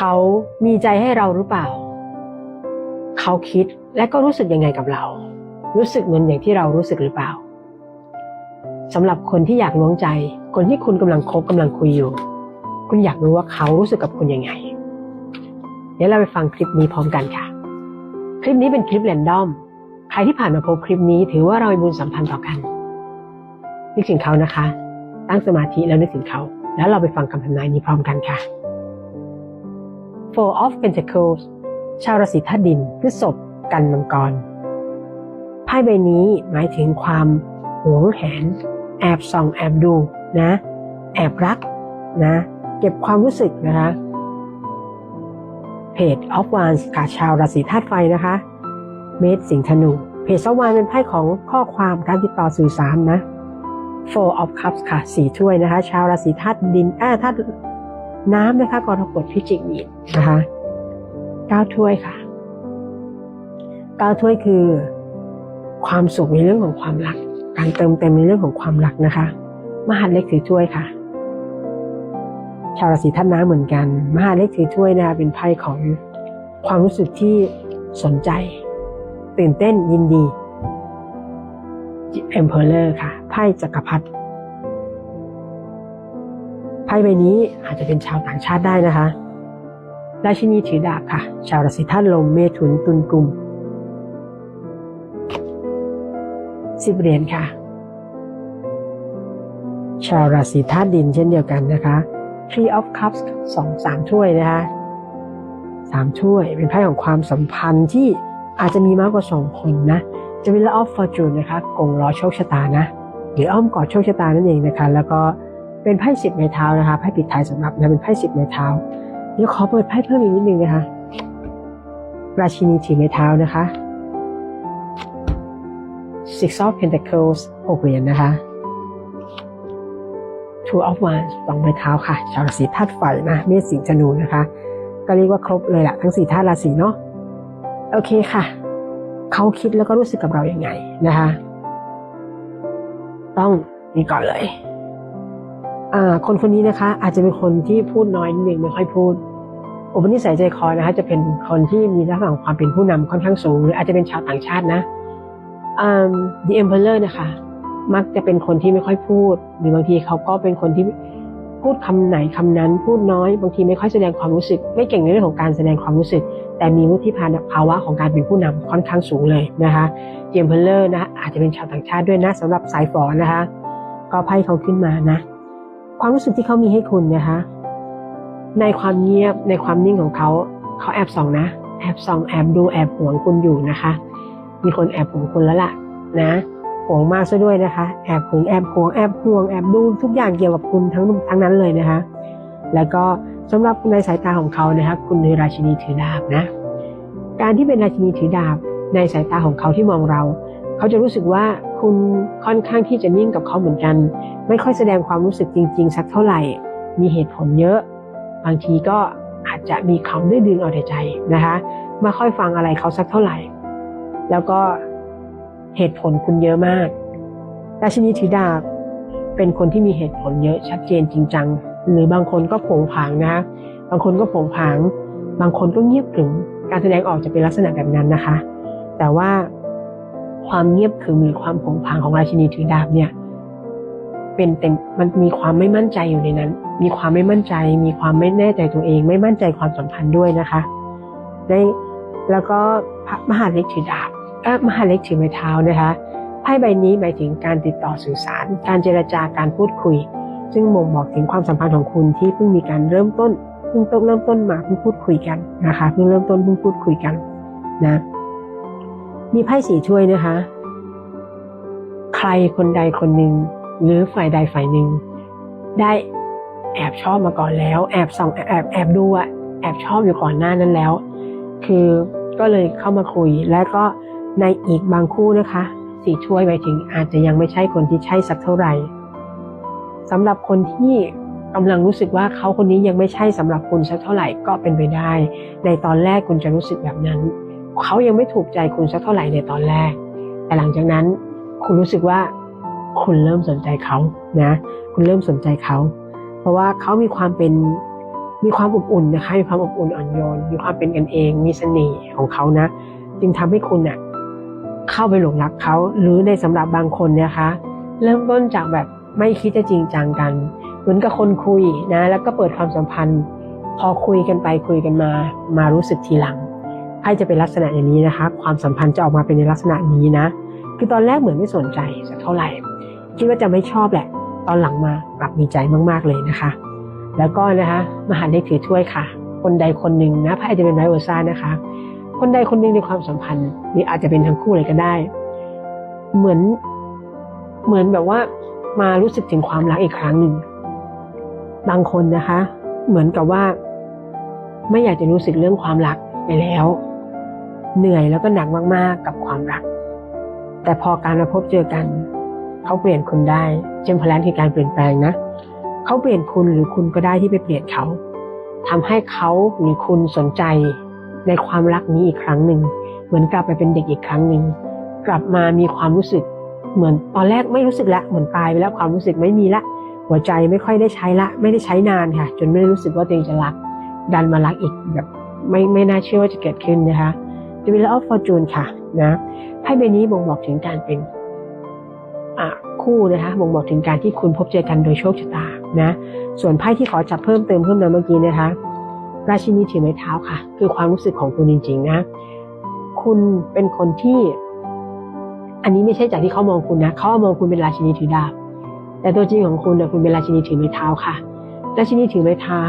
เขามีใจให้เราหรือเปล่า เขาคิดและก็รู้สึกยังไงกับเรา รู้สึกเหมือนอย่างที่เรารู้สึกหรือเปล่าสำหรับคนที่อยากล้วงใจ คนที่คุณกำลังคบกำลังคุยอยู่ คุณอยากรู้ว่าเขารู้สึกกับคุณยังไง เดี๋ยวเราไปฟังคลิปนี้พร้อมกันค่ะ คลิปนี้เป็นคลิปแรนดอม ใครที่ผ่านมาพบคลิปนี้ ถือว่าเรามีบุญสัมพันธ์ต่อกันนึกถึงเขานะคะ ตั้งสมาธิแล้วนึกถึงเขา แล้วเราไปฟังคำทำนายนี้พร้อมกันค่ะ Four of Pentacles ชาวราศีธาตุดินพฤษภกันมังกรไพ่ใบนี้หมายถึงความหวงแหน แอบส่องแอบดูนะ แอบรักนะ เก็บความรู้สึกนะคะเพจ of Wands ค่ะชาวราศีธาตุไฟนะคะ เมษสิงห์ธนูเพจ of Wands เป็นไพ่ของข้อความการติดต่อสื่อสารนะ Four of Cups ค่ะสี่ถ้วยนะคะ ชาวราศีธาตุดินเอ่อธาตุ น้ำนะคะกรกฎพิจิกมีนนะคะเก้าถ้วยค่ะเก้าถ้วยคือ ความสุขในเรื่องของความรัก การเติมเต็มในเรื่องของความรักนะคะ มหาเล็กถือถ้วยค่ะ ชาวราศีธาตุน้ำเหมือนกัน มหาเล็กถือถ้วยนะคะเป็นไพ่ของความรู้สึกที่สนใจ ตื่นเต้นยินดี Emperor ค่ะไพ่จักรพรรดิ ไพ่ใบนี้อาจจะเป็นชาวต่างชาติได้นะคะ ราชินีถือดาบค่ะ ชาวราศีธาตุลมเมถุนตุลกลุ่มสิบเหรียญค่ะ ชาวราศีธาตุดินเช่นเดียวกันนะคะ Tree of Cups สองสามถ้วยนะคะสามถ้วยเป็นไพ่ของความสัมพันธ์ที่อาจจะมีมากกว่าสองคนนะ จะเป็น Love of Fortune นะคะกงล้อโชคชะตานะ หรืออ้อมกอดโชคชะตานั่นเองนะคะ แล้วก็ เป็นไพ่สิบไม้เท้านะคะไพ่ปิดท้ายสำหรับนะเป็นไพ่สิบไม้เท้าเดี๋ยวขอเปิดไพ่เพิ่มอีกนิดนึงนะคะ ราชินีถือไม้เท้านะคะ Six of Pentacles หกเหรียญนะคะ Two of Wands สองไม้เท้าค่ะ ชาวราศีธาตุไฟนะเมษสิงห์ธนูนะคะ ก็เรียกว่าครบเลยแหละทั้งสี่ธาตุราศีเนาะโอเคค่ะ เขาคิดแล้วก็รู้สึกกับเราอย่างไงนะคะ ต้องนี่ก่อนเลย คนคนนี้นะคะ อาจจะเป็นคนที่พูดน้อยนิดนึงไม่ค่อยพูดอุปนิสัยใจคอนะคะ จะเป็นคนที่มีลักษณะของความเป็นผู้นำค่อนข้างสูง หรืออาจจะเป็นชาวต่างชาตินะอ่า The Emperor นะคะ มักจะเป็นคนที่ไม่ค่อยพูด หรือบางทีเขาก็เป็นคนที่พูดคำไหนคำนั้น พูดน้อย บางทีไม่ค่อยแสดงความรู้สึก ไม่เก่งในเรื่องของการแสดงความรู้สึก แต่มีวุฒิภาวะของการเป็นผู้นำค่อนข้างสูงเลยนะคะเจมเพลเลอร์นะอาจจะเป็นชาวต่างชาติด้วยนะสำหรับสายฝอนะคะ ก็ไพ่เขาขึ้นมานะ ความรู้สึกที่เขามีให้คุณนะคะ ในความเงียบในความนิ่งของเขาเขาแอบส่องนะ แอบส่องแอบดูแอบห่วงคุณอยู่นะคะ มีคนแอบห่วงคุณแล้วล่ะนะห่วงมากซะด้วยนะคะ แอบหึงแอบห่วงแอบห่วงแอบดูทุกอย่างเกี่ยวกับคุณทั้งทั้งนั้นเลยนะคะ แล้วก็สำหรับในสายตาของเขานะครับ คุณในราชินีถือดาบนะ การที่เป็นราชินีถือดาบในสายตาของเขาที่มองเรา เขาจะรู้สึกว่า คุณค่อนข้างที่จะนิ่งกับเขาเหมือนกัน ไม่ค่อยแสดงความรู้สึกจริง ๆ สักเท่าไหร่ มีเหตุผลเยอะ บางทีก็อาจจะมีคำดื้อดึงเอาแต่ใจนะคะ ไม่ค่อยฟังอะไรเขาสักเท่าไหร่ แล้วก็เหตุผลคุณเยอะมากราชินีถือดาบเป็นคนที่มีเหตุผลเยอะชัดเจนจริงจัง หรือบางคนก็ผงผางนะคะบางคนก็ผงผาง บางคนก็เงียบขรึม การแสดงออกจะเป็นลักษณะแบบนั้นนะคะ แต่ว่า ความเงียบขรึมหรือความผงผางของราชินีถือดาบเนี่ยเป็นเต็มมันมีความไม่มั่นใจอยู่ในนั้น มีความไม่มั่นใจ มีความไม่แน่ใจตัวเอง ไม่มั่นใจความสัมพันธ์ด้วยนะคะได้แล้วก็พระมหาเล็กถือดาบเออมหาเล็กถือไม้เท้านะคะไพ่ใบนี้หมายถึงการติดต่อสื่อสาร การเจรจาการพูดคุย ซึ่งบ่งบอกถึงความสัมพันธ์ของคุณที่เพิ่งมีการเริ่มต้นเพิ่งต้นเริ่มต้นมาเพิ่งพูดคุยกันนะคะเพิ่งเริ่มต้นเพิ่งพูดคุยกันนะ มีไพ่สีถ้วยนะคะ ใครคนใดคนหนึ่งหรือฝ่ายใดฝ่ายหนึ่งได้แอบชอบมาก่อนแล้ว แอบส่องแอบแอบดูอะแอบชอบอยู่ก่อนหน้านั้นแล้ว คือก็เลยเข้ามาคุย แล้วก็ในอีกบางคู่นะคะ สีถ้วยหมายถึงอาจจะยังไม่ใช่คนที่ใช่สักเท่าไหร่สำหรับคนที่กำลังรู้สึกว่าเขาคนนี้ยังไม่ใช่สำหรับคุณสักเท่าไหร่ก็เป็นไปได้ ในตอนแรกคุณจะรู้สึกแบบนั้น เขายังไม่ถูกใจคุณสักเท่าไหร่ในตอนแรก แต่หลังจากนั้น คุณรู้สึกว่า คุณเริ่มสนใจเขานะ คุณเริ่มสนใจเขา เพราะว่าเขามีความเป็นมีความอบอุ่นนะคะมีความอบอุ่นอ่อนโยน มีความเป็นกันเอง มีเสน่ห์ของเขานะ จึงทำให้คุณเน่ะเข้าไปหลงรักเขา หรือในสำหรับบางคนเนยนะคะ เริ่มต้นจากแบบไม่คิดจะจริงจังกัน เหมือนกับคนคุยนะ แล้วก็เปิดความสัมพันธ์ พอคุยกันไปคุยกันมา มารู้สึกทีหลัง ไพ่จะเป็นลักษณะอย่างนี้นะคะ ความสัมพันธ์จะออกมาเป็นในลักษณะนี้นะ คือตอนแรกเหมือนไม่สนใจสักเท่าไหร่ คิดว่าจะไม่ชอบแหละ ตอนหลังมากลับมีใจมาก ๆเลยนะคะ แล้วก็นะคะมหาเลขถือถ้วยค่ะ คนใดคนหนึ่งนะไพ่อาจจะเป็นไวโอซ่านะคะ คนใดคนหนึ่งในความสัมพันธ์หรืออาจจะเป็นทั้งคู่เลยก็ได้ เหมือนเหมือนแบบว่ามารู้สึกถึงความรักอีกครั้งหนึ่ง บางคนนะคะ เหมือนกับว่า ไม่อยากจะรู้สึกเรื่องความรักไปแล้ว เหนื่อยแล้วก็หนักมากๆกับความรัก แต่พอการมาพบเจอกัน เขาเปลี่ยนคุณได้เจมพลันคือการเปลี่ยนแปลงนะเขาเปลี่ยนคุณหรือคุณก็ได้ที่ไปเปลี่ยนเขาทำให้เขาหรือคุณสนใจในความรักนี้อีกครั้งหนึ่งเหมือนกลับไปเป็นเด็กอีกครั้งหนึ่งกลับมามีความรู้สึก เหมือนตอนแรกไม่รู้สึกละเหมือนตายไปแล้วความรู้สึกไม่มีละ หัวใจไม่ค่อยได้ใช้ละ ไม่ได้ใช้นานค่ะ จนไม่ได้รู้สึกว่าตัวเองจะรัก ดันมารักอีกแบบไม่ไม่น่าเชื่อว่าจะเกิดขึ้นนะคะ The Wheel of Fortune ค่ะนะไพ่ใบนี้บ่งบอกถึงการเป็นคู่นะคะบ่งบอกถึงการที่คุณพบเจอกันโดยโชคชะตานะส่วนไพ่ที่ขอจับเพิ่มเติมเพิ่มเติมเมื่อกี้นะคะ ราชินีถือไม้เท้าค่ะ คือความรู้สึกของคุณจริง ๆ นะ คุณเป็นคนที่ อันนี้ไม่ใช่จากที่เขามองคุณนะเขามองคุณเป็นราชินีถือดาบแต่ตัวจริงของคุณนะคุณเป็นราชินีถือไม้เท้าค่ะราชินีถือไม้เท้า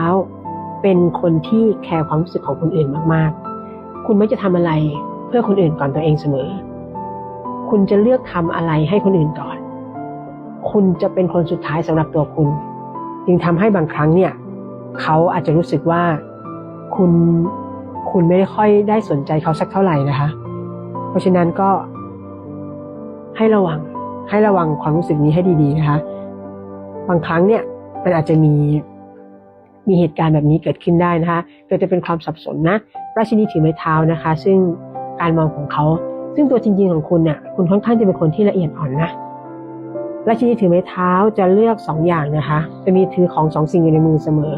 เป็นคนที่แคร์ความรู้สึกของคนอื่นมากๆ คุณไม่จะทำอะไรเพื่อคนอื่นก่อนตัวเองเสมอ คุณจะเลือกทำอะไรให้คนอื่นก่อน คุณจะเป็นคนสุดท้ายสำหรับตัวคุณ จึงทำให้บางครั้งเนี่ยเขาอาจจะรู้สึกว่าคุณคุณไม่ได้ค่อยได้สนใจเขาสักเท่าไหร่นะคะ เพราะฉะนั้นก็ให้ระวังให้ระวังความรู้สึกนี้ให้ดีๆนะคะ บางครั้งเนี่ยมันอาจจะมี มีเหตุการณ์แบบนี้เกิดขึ้นได้นะคะเกิดจะเป็นความสับสนนะราชินีถือไม้เท้านะคะ ซึ่งการมองของเขา ซึ่งตัวจริงๆของคุณเนี่ยคุณค่อนข้างจะเป็นคนที่ละเอียดอ่อนนะราชินีถือไม้เท้าจะเลือกสองอย่างนะคะ จะมีถือของสองสิ่งอยู่ในมือเสมอ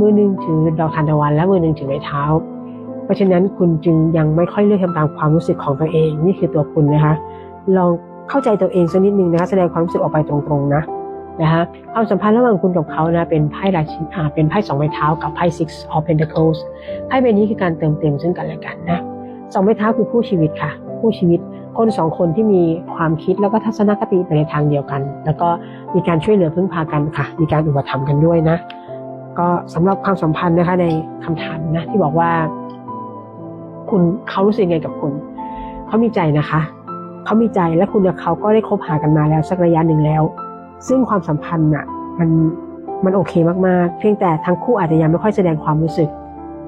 มือหนึ่งถือดอกทานตะวัน และมือหนึ่งถือไม้เท้า เพราะฉะนั้นคุณจึงยังไม่ค่อยเลือกทำตามความรู้สึกของตัวเอง นี่คือตัวคุณนะคะ ลองเข้าใจตัวเองสักนิดนึงนะคะ แสดงความรู้สึกออกไปตรงๆนะ นะคะความสัมพันธ์ระหว่างคุณกับเขานะเป็นไพ่ราชินีอ่าเป็นไพ่สองไม้เท้ากับไพ่ six of pentacles ไพ่ใบนี้คือการเติมเต็มซึ่งกันและกันนะสองไม้เท้าคือคู่ชีวิตค่ะ คู่ชีวิตคนสองคนที่มีความคิดแล้วก็ทัศนคติไปในทางเดียวกัน แล้วก็มีการช่วยเหลือพึ่งพากันค่ะ มีการอุปถัมภ์กันด้วยนะ ก็สำหรับความสัมพันธ์นะคะในคำถามนะที่บอกว่า คุณเขารู้สึกไงกับคุณเขามีใจนะคะเขามีใจและคุณกับเขาก็ได้คบหากันมาแล้วสักระยะหนึ่งแล้ว ซึ่งความสัมพันธ์น่ะมันมันโอเคมากๆ เพียงแต่ทั้งคู่อาจจะยังไม่ค่อยแสดงความรู้สึก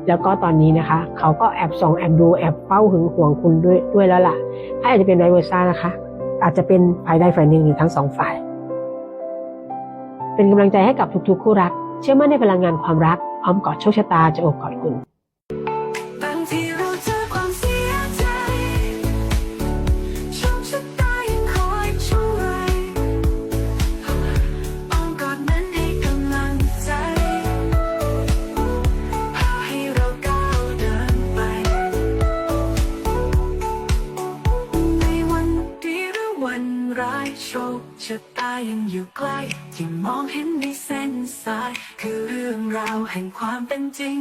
แล้วก็ตอนนี้นะคะ เขาก็แอบส่องแอบดูแอบเฝ้าหึงหวงคุณด้วยด้วยแล้วล่ะถ้าอาจจะเป็นไวเวอร์ซ่านะคะ อาจจะเป็นฝ่ายใดฝ่ายหนึ่งหรือทั้งสองฝ่าย เป็นกำลังใจให้กับทุกๆคู่รัก เชื่อมั่นในพลังงานความรักอ้อมกอดโชคชะตาจะโอบกอดคุณ ชะตายังอยู่ใกล้ที่มองเห็นในเส้นสาย คือเรื่องราวแห่งความเป็นจริง